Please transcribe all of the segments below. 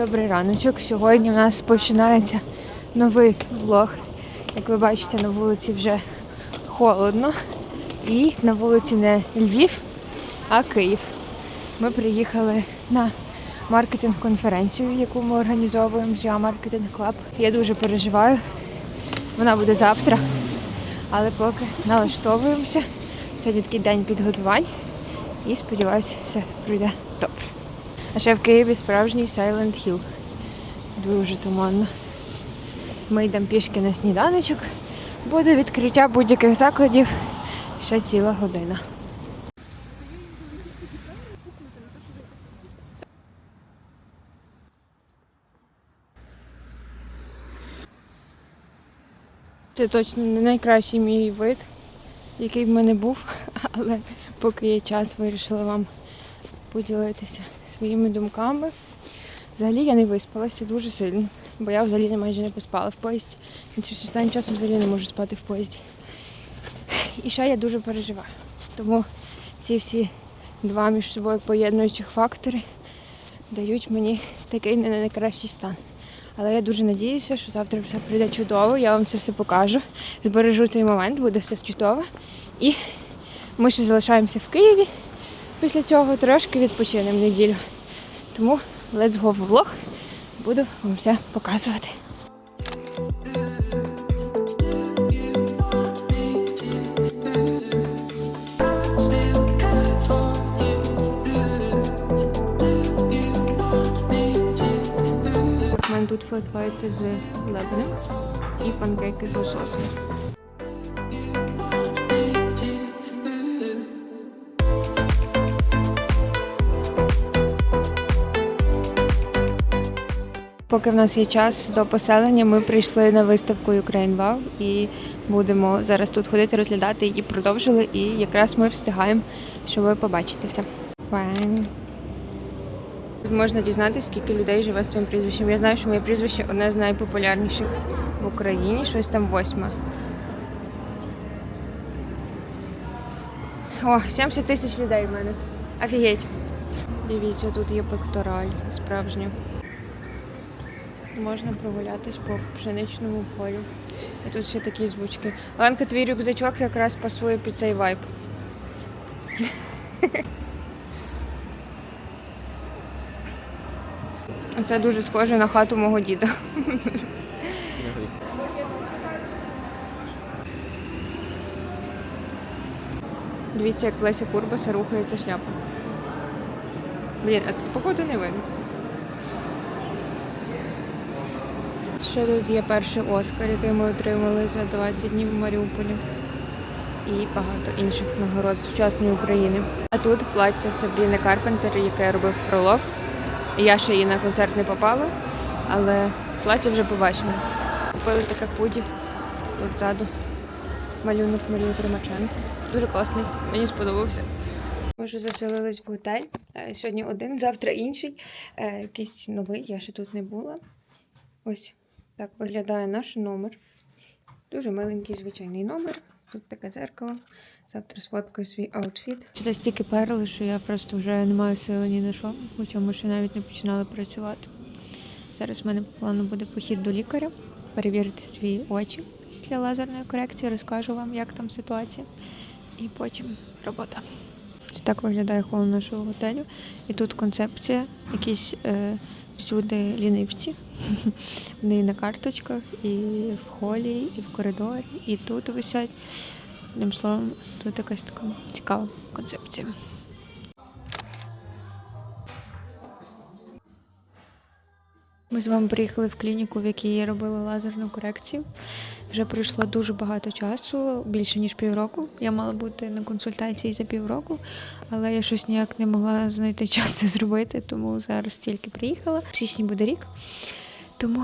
Добрий раночок. Сьогодні у нас починається новий влог. Як ви бачите, на вулиці вже холодно. І на вулиці не Львів, а Київ. Ми приїхали на маркетинг-конференцію, яку ми організовуємо з Маркетинг Club. Я дуже переживаю. Вона буде завтра. Але поки налаштовуємося. Сьогодні такий день підготувань. І сподіваюся, все пройде добре. А ще в Києві справжній Silent Hill. Дуже туманно. Ми йдемо пішки на сніданочок. Буде відкриття будь-яких закладів ще ціла година. Це точно не найкращий мій вид, який в мене був, але поки є час, вирішила вам поділитися своїми думками. Взагалі я не виспалася дуже сильно, бо я взагалі майже не поспала в поїзді. Останнім часом взагалі не можу спати в поїзді. І ще я дуже переживаю. Тому ці всі два між собою поєднуючих фактори дають мені такий не найкращий стан. Але я дуже надіюся, що завтра все прийде чудово, я вам це все покажу. Збережу цей момент, буде все чудово. І ми ще залишаємося в Києві. Після цього трошки відпочинемо неділю. Тому let's go в. Буду вам все показувати. Тут флетвайти з лебедем і панкейки з лососем. Поки в нас є час до поселення, ми прийшли на виставку Ukraine Wow і будемо зараз тут ходити, розглядати її продовжили. І якраз ми встигаємо, щоб ви побачите все. Тут можна дізнатися, скільки людей живе з цим прізвищем. Я знаю, що моє прізвище одне з найпопулярніших в Україні, щось там восьме. О, 70 тисяч людей в мене. Офігеть. Дивіться, тут є пектораль справжня. Можна прогулятись по пшеничному полю. І тут ще такі звучки. Ленка, твій рюкзачок якраз пасує під цей вайб. Це дуже схоже на хату мого діда. Дивіться, як Леся Курбаса рухається шляпа. Блін, а тут походу не видно. Ще тут є перший Оскар, який ми отримали за 20 днів в Маріуполі. І багато інших нагород сучасної України. А тут плаття Сабріни Карпентер, яке робив Фролов. Я ще її на концерт не попала, але плаття вже побачила. Купили таке худі. Тут ззаду малюнок Марії Тримаченко. Дуже класний, мені сподобався. Ми вже заселились в готель. Е, Сьогодні один, завтра інший. Е, Якийсь новий, я ще тут не була. Ось так виглядає наш номер. Дуже миленький звичайний номер. Тут таке дзеркало. Завтра сфоткаю свій аутфіт. Це стільки перли, що я просто вже не маю сили ні на що, хоча ми ще навіть не починали працювати. Зараз в мене по плану буде похід до лікаря, перевірити свої очі після лазерної корекції, розкажу вам, як там ситуація. І потім робота. Так виглядає хол нашого готелю. І тут концепція, якісь е, всюди лінивці. Вони на карточках, і в холі, і в коридорі, і тут висять. Одним словом, тут якась така цікава концепція. Ми з вами приїхали в клініку, в якій я робила лазерну корекцію. Вже пройшло дуже багато часу, більше ніж півроку. Я мала бути на консультації за півроку, але я щось ніяк не могла знайти час це зробити, тому зараз тільки приїхала. В січні буде рік. Тому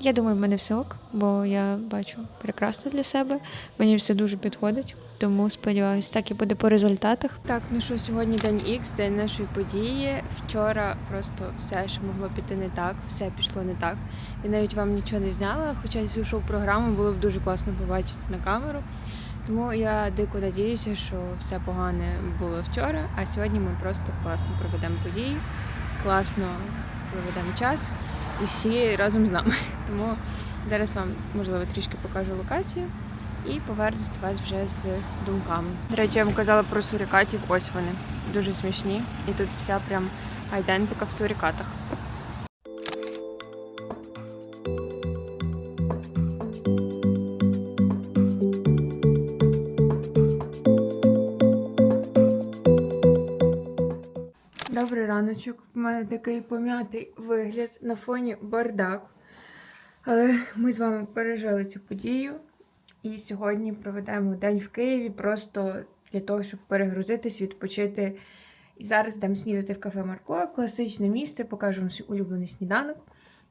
я думаю, в мене все ок, бо я бачу прекрасно для себе. Мені все дуже підходить. Тому сподіваюся, так і буде по результатах. Так, ну що сьогодні день Х, день нашої події. Вчора просто все, що могло піти не так, все пішло не так. І навіть вам нічого не зняла, хоча цю шоу-програму було б дуже класно побачити на камеру. Тому я дико надіюся, що все погане було вчора, а сьогодні ми просто класно проведемо події, класно проведемо час. І всі разом з нами. Тому зараз вам можливо трішки покажу локацію і повернусь до вас вже з думками. До речі, я вам казала про сурикатів. Ось вони дуже смішні, і тут вся прям айдентика в сурикатах. Раночок. У мене такий пом'ятий вигляд на фоні бардак. Але ми з вами пережили цю подію. І сьогодні проведемо день в Києві просто для того, щоб перегрузитись, відпочити. І зараз йдемо снідати в кафе Марко, класичне місце, покажу вам свій улюблений сніданок.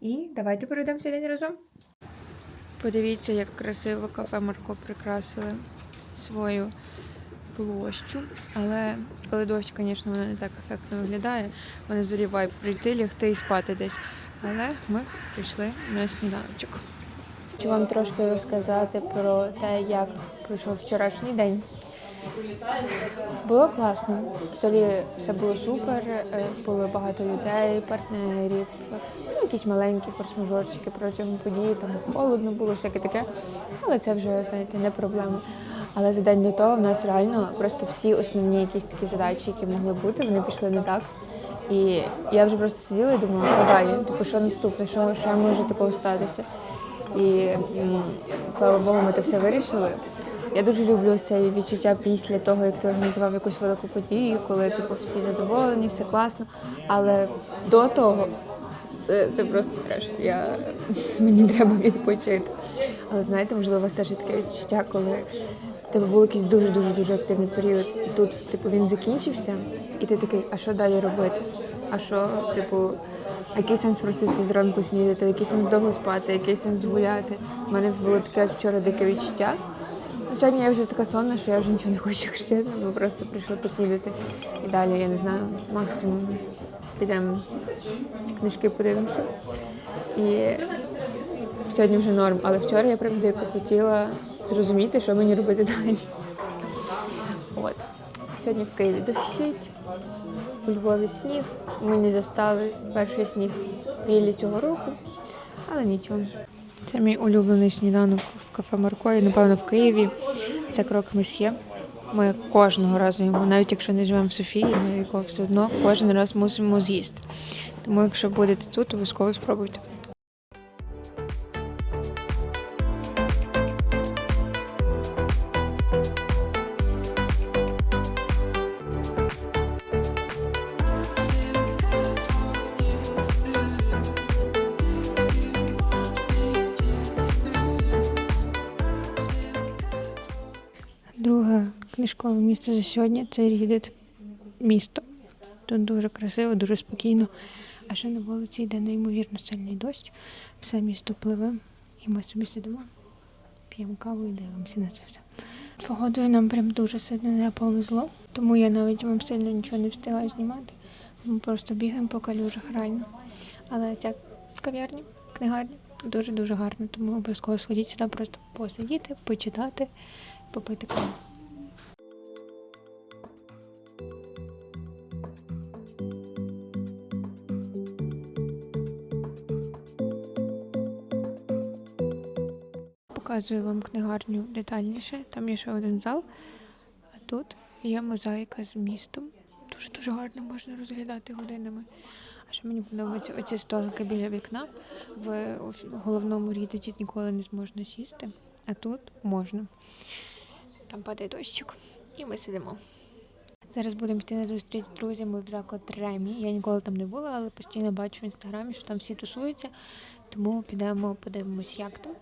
І давайте проведемо цей день разом. Подивіться, як красиво кафе Марко прикрасили свою площу. Але коли дощ, звісно, воно не так ефектно виглядає. Мене взагалі вайб прийти, лягти і спати десь. Але ми прийшли на сніданочок. Хочу вам трошки розказати про те, як пройшов вчорашній день. Було класно. В селі все було супер, е, було багато людей, партнерів, ну, якісь маленькі форс-мажорчики протягом події, там холодно було, всяке таке. Але це вже, знаєте, не проблема. Але за день до того в нас реально просто всі основні якісь такі задачі, які могли бути, вони пішли не так. І я вже просто сиділа і думала, що далі, типу, що наступне, що, що може такого статися. І слава Богу, ми це все вирішили. Я дуже люблю це відчуття після того, як ти організував якусь велику подію, коли типу всі задоволені, все класно. Але до того це, це просто треш. Я, мені треба відпочити. Але знаєте, можливо, у вас теж таке відчуття, коли тебе був якийсь дуже дуже дуже активний період, і тут, типу, він закінчився, і ти такий, а що далі робити? А що, типу, який сенс просто йти зранку снідати, який сенс довго спати, який сенс гуляти? У мене було таке вчора дике відчуття. Ну, Сьогодні я вже така сонна, що я вже нічого не хочу чесно. Ми просто прийшли поснідати. І далі, я не знаю, максимум підемо книжки подивимося. І сьогодні вже норм. Але вчора я прям дико хотіла зрозуміти, що мені робити далі. От. Сьогодні в Києві дощить, у Львові сніг. Ми не застали перший сніг в Іллі цього року, але нічого. Це мій улюблений сніданок в кафе Марко і, напевно, в Києві. Це крок месьє. Ми кожного разу йому, навіть якщо не живемо в Софії, ми його все одно кожен раз мусимо з'їсти. Тому, якщо будете тут, обов'язково спробуйте. Книжкове місце за сьогодні це Рідит місто. Тут дуже красиво, дуже спокійно. А ще на вулиці йде неймовірно сильний дощ. Все місто пливе, і ми собі сидимо, п'ємо каву і дивимося на це все. Погодою нам прям дуже сильно не повезло, тому я навіть вам сильно нічого не встигаю знімати. Ми просто бігаємо по калюжах реально. Але ця кав'ярня, книгарня дуже-дуже гарна, тому обов'язково сходіть сюди просто посидіти, почитати, попити каву. Показую вам книгарню детальніше. Там є ще один зал, а тут є мозаїка з містом. Дуже дуже гарно можна розглядати годинами. А ще мені подобаються оці столики біля вікна. В головному рідиті ніколи не зможна сісти, а тут можна. Там падає дощик, і ми сидимо. Зараз будемо йти на зустріч з друзями в заклад Ремі. Я ніколи там не була, але постійно бачу в інстаграмі, що там всі тусуються. Тому підемо, подивимось, як там.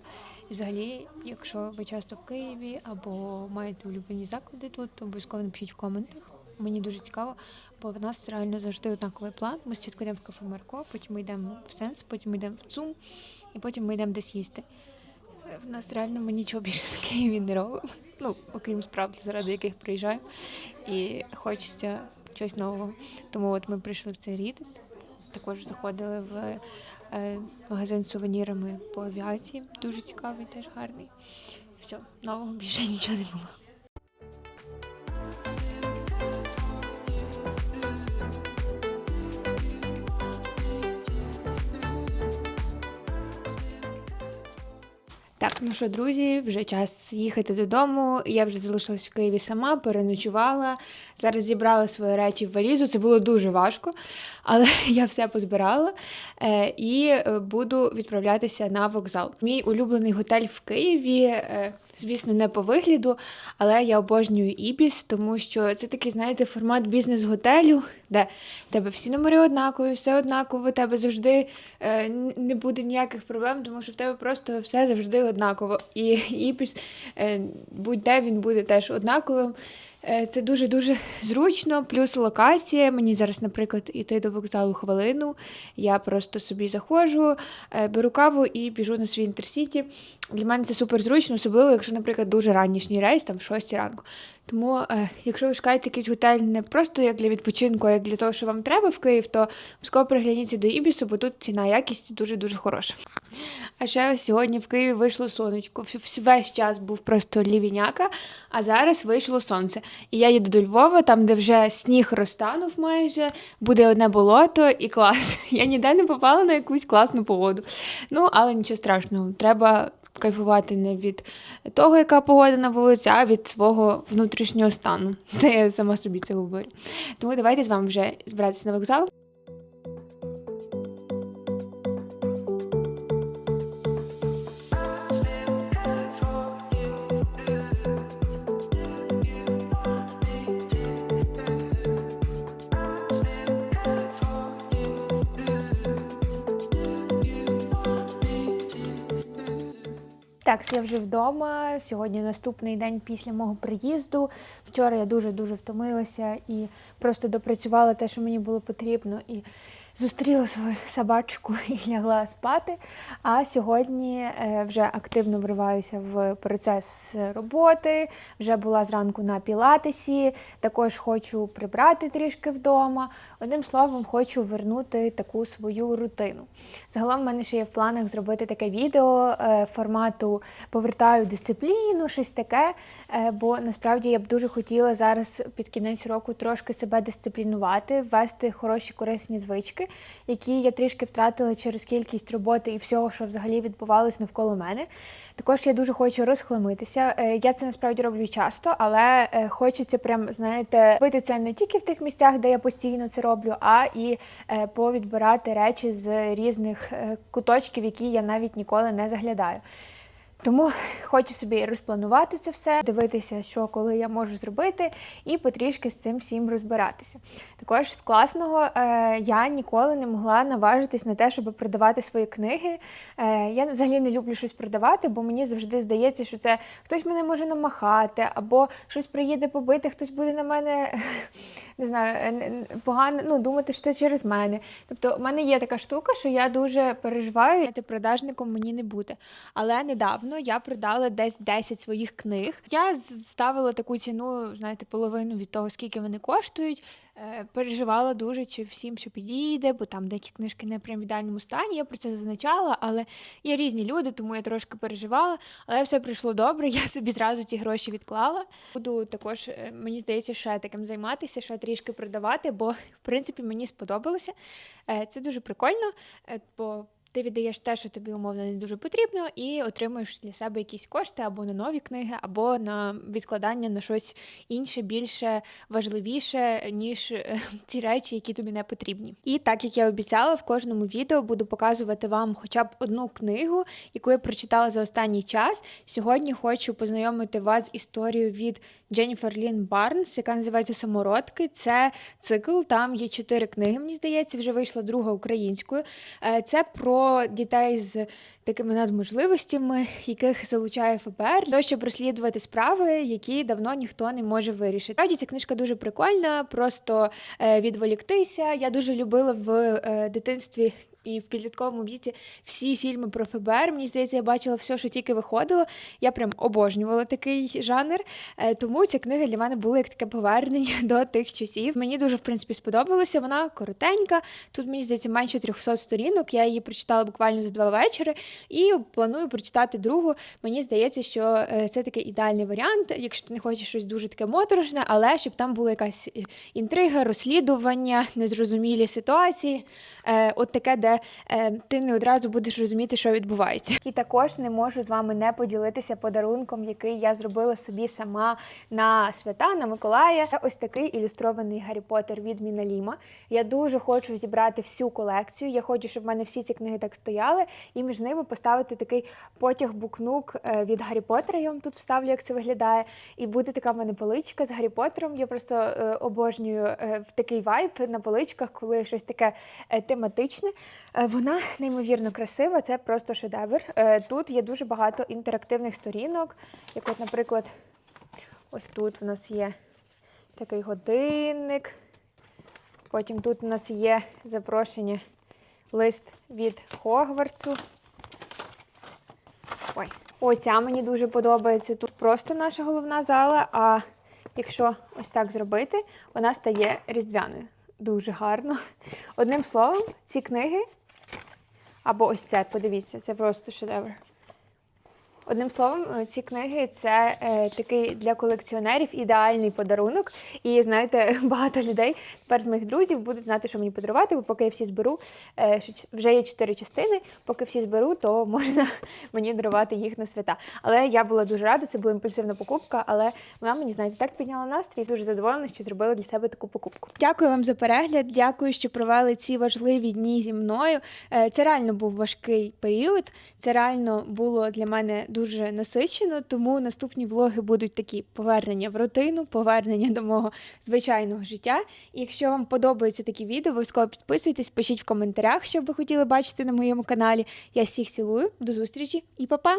І взагалі, якщо ви часто в Києві або маєте улюблені заклади тут, то обов'язково напишіть в коментах. Мені дуже цікаво, бо в нас реально завжди однаковий план. Ми спочатку йдемо в кафе Марко, потім ми йдемо в Сенс, потім ми йдемо в ЦУМ, і потім ми йдемо десь їсти. Е, В нас реально ми нічого більше в Києві не робимо. Ну, окрім справ, заради яких приїжджаємо. І хочеться щось нового. Тому от ми прийшли в цей рід. Також заходили в магазин з сувенірами по авіації. Дуже цікавий, теж гарний. Все, нового більше нічого не було. Так, ну що, друзі, вже час їхати додому. Я вже залишилась в Києві сама, переночувала. Зараз зібрала свої речі в валізу. Це було дуже важко, але я все позбирала е, і е, буду відправлятися на вокзал. Мій улюблений готель в Києві. Звісно, не по вигляду, але я обожнюю Ібіс, тому що це такий, знаєте, формат бізнес-готелю, де в тебе всі номери однакові, все однаково, в тебе завжди е, не буде ніяких проблем, тому що в тебе просто все завжди однаково. І Ібіс, е, будь-де він буде теж однаковим. Е, Це дуже-дуже зручно, плюс локація. Мені зараз, наприклад, іти до вокзалу хвилину. Я просто собі заходжу, е, беру каву і біжу на свій інтерсіті. Для мене це супер зручно, особливо, якщо, наприклад, дуже ранішній рейс, там в 6 ранку. Тому, е, якщо ви шукаєте якийсь готель не просто як для відпочинку, а як для того, що вам треба в Київ, то обов'язково пригляніться до Ібісу, бо тут ціна якість дуже-дуже хороша. А ще сьогодні в Києві вийшло сонечко. Весь час був просто лівіняка, а зараз вийшло сонце. І я їду до Львова, там, де вже сніг розтанув майже, буде одне болото і клас. Я ніде не попала на якусь класну погоду. Ну, але нічого страшного, треба кайфувати не від того, яка погода на вулиці, а від свого внутрішнього стану. Це я сама собі це говорю. Тому давайте з вами вже збиратися на вокзал. Так, я вже вдома. Сьогодні наступний день після мого приїзду. Вчора я дуже дуже втомилася і просто допрацювала те, що мені було потрібно, і зустріла свою собачку і лягла спати. А сьогодні е, вже активно вриваюся в процес роботи. Вже була зранку на пілатесі. Також хочу прибрати трішки вдома. Одним словом, хочу вернути таку свою рутину. Загалом в мене ще є в планах зробити таке відео е, формату повертаю дисципліну, щось таке. Е, бо насправді я б дуже хотіла зараз під кінець року трошки себе дисциплінувати, ввести хороші корисні звички, які я трішки втратила через кількість роботи і всього, що взагалі відбувалось навколо мене. Також я дуже хочу розхламитися. Е, Я це насправді роблю часто, але е, хочеться прям, знаєте, робити це не тільки в тих місцях, де я постійно це роблю, а і е, повідбирати речі з різних куточків, які я навіть ніколи не заглядаю. Тому хочу собі розпланувати це все, дивитися, що коли я можу зробити, і потрішки з цим всім розбиратися. Також з класного е, я ніколи не могла наважитись на те, щоб продавати свої книги. Е, я взагалі не люблю щось продавати, бо мені завжди здається, що це хтось мене може намахати, або щось приїде побити, хтось буде на мене не знаю, е, погано ну, думати, що це через мене. Тобто, у мене є така штука, що я дуже переживаю. Продажником мені не бути. Але недавно я продала десь 10 своїх книг. Я ставила таку ціну, знаєте, половину від того, скільки вони коштують. Е, Переживала дуже, чи всім що підійде, бо там деякі книжки не прям в ідеальному стані. Я про це зазначала, але є різні люди, тому я трошки переживала. Але все прийшло добре. Я собі зразу ці гроші відклала. Буду також, е, мені здається, ще таким займатися, ще трішки продавати, бо в принципі мені сподобалося. Е, Це дуже прикольно, бо ти віддаєш те, що тобі умовно не дуже потрібно, і отримуєш для себе якісь кошти або на нові книги, або на відкладання на щось інше, більше важливіше, ніж е, ті речі, які тобі не потрібні. І так як я обіцяла, в кожному відео буду показувати вам хоча б одну книгу, яку я прочитала за останній час. Сьогодні хочу познайомити вас з історією від Дженніфер Лін Барнс, яка називається Самородки. Це цикл. Там є чотири книги. Мені здається, вже вийшла друга українською. Е, Це про дітей з такими надможливостями, яких залучає ФБР, то щоб розслідувати справи, які давно ніхто не може вирішити. Правді ця книжка дуже прикольна, просто е, відволіктися. Я дуже любила в е, дитинстві. І в підлітковому віці всі фільми про ФБР. Мені здається, я бачила все, що тільки виходило. Я прям обожнювала такий жанр. Е, Тому ця книга для мене була як таке повернення до тих часів. Мені дуже в принципі сподобалося. Вона коротенька. Тут мені здається менше 300 сторінок. Я її прочитала буквально за два вечори і планую прочитати другу. Мені здається, що е, це такий ідеальний варіант, якщо ти не хочеш щось дуже таке моторошне, але щоб там була якась е, інтрига, розслідування, незрозумілі ситуації. От таке, де е, ти не одразу будеш розуміти, що відбувається. І також не можу з вами не поділитися подарунком, який я зробила собі сама на свята на Миколая. Ось такий ілюстрований Гаррі Поттер від Міналіма. Я дуже хочу зібрати всю колекцію. Я хочу, щоб в мене всі ці книги так стояли, і між ними поставити такий потяг-букнук е, від Гаррі Поттера. Я вам тут вставлю, як це виглядає. І буде така в мене поличка з Гаррі Поттером. Я просто е, обожнюю е, в такий вайб на поличках, коли щось таке е, тематичне. Е, вона неймовірно красива, це просто шедевр. Е, тут є дуже багато інтерактивних сторінок, як, от, наприклад, ось тут в нас є такий годинник. Потім тут у нас є запрошення лист від Хогвартсу. Ой, оця мені дуже подобається. Тут просто наша головна зала, а якщо ось так зробити, вона стає різдвяною. Дуже гарно. Одним словом, ці книги, або ось це, подивіться, це просто шедевр. Одним словом, е, ці книги це е, такий для колекціонерів ідеальний подарунок. І знаєте, багато людей тепер з моїх друзів будуть знати, що мені подарувати, бо поки я всі зберу, е, вже є чотири частини. Поки всі зберу, то можна мені дарувати їх на свята. Але я була дуже рада, це була імпульсивна покупка, але вона мені, знаєте, так підняла настрій, дуже задоволена, що зробила для себе таку покупку. Дякую вам за перегляд. Дякую, що провели ці важливі дні зі мною. Е, Це реально був важкий період. Це реально було для мене дуже насичено, тому наступні влоги будуть такі повернення в рутину, повернення до мого звичайного життя. І якщо вам подобаються такі відео, обов'язково підписуйтесь, пишіть в коментарях, що ви хотіли бачити на моєму каналі. Я всіх цілую, до зустрічі і па-па!